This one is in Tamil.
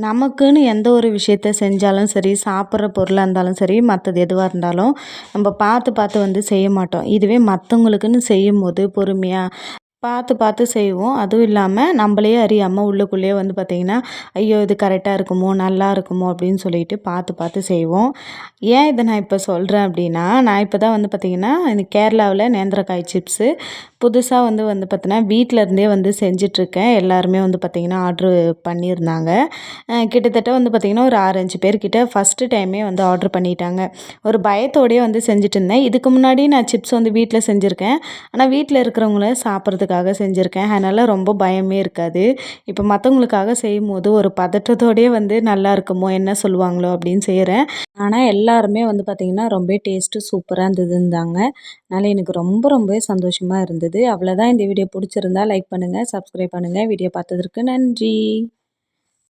நமக்குன்னு எந்த ஒரு விஷயத்த செஞ்சாலும் சரி சாப்பிட்ற பொருளாக இருந்தாலும் சரி மற்றது எதுவாக இருந்தாலும் நம்ம பார்த்து பார்த்து வந்து செய்ய மாட்டோம். இதுவே மற்றவங்களுக்குன்னு செய்யும்போது பொறுமையாக பார்த்து பார்த்து செய்வோம். அதுவும் இல்லாமல் நம்மளே அறியாமல் உள்ளுக்குள்ளேயே வந்து பார்த்திங்கன்னா ஐயோ இது கரெக்டாக இருக்குமோ நல்லா இருக்குமோ? அப்படின்னு சொல்லிட்டு பார்த்து பார்த்து செய்வோம். ஏன் இதை நான் இப்போ சொல்கிறேன் அப்படின்னா நான் இப்போ தான் வந்து பார்த்திங்கன்னா இந்த கேரளாவில் நேந்திரக்காய் சிப்ஸு புதுசாக வந்து வந்து பார்த்தீங்கன்னா வீட்டில் இருந்தே வந்து செஞ்சிட்ருக்கேன். எல்லாருமே வந்து பார்த்திங்கன்னா ஆர்டர் பண்ணியிருந்தாங்க. கிட்டத்தட்ட வந்து பார்த்திங்கன்னா ஒரு ஆறஞ்சு பேர்கிட்ட ஃபஸ்ட்டு டைமே வந்து ஆர்ட்ரு பண்ணிட்டாங்க. ஒரு பயத்தோடையே வந்து செஞ்சுட்டு இருந்தேன் இதுக்கு முன்னாடி நான் சிப்ஸ் வந்து வீட்டில் செஞ்சுருக்கேன். ஆனால் வீட்டில் இருக்கிறவங்கள சாப்பிட்றதுக்கு மற்றவங்களுக்காக செஞ்சுருக்கேன். அதனால் ரொம்ப பயமே இருக்காது. இப்போ மற்றவங்களுக்காக செய்யும் போது ஒரு பதற்றத்தோடையே வந்து நல்லா இருக்குமோ என்ன சொல்லுவாங்களோ அப்படின்னு செய்கிறேன் ஆனால் எல்லாருமே வந்து பார்த்திங்கன்னா ரொம்ப டேஸ்ட்டு சூப்பராக இருந்ததுந்தாங்க அதனால் எனக்கு ரொம்ப ரொம்பவே சந்தோஷமாக இருந்தது. அவ்வளோதான் இந்த வீடியோ பிடிச்சிருந்தா லைக் பண்ணுங்கள் சப்ஸ்கிரைப் பண்ணுங்கள் வீடியோ பார்த்ததற்கு நன்றி.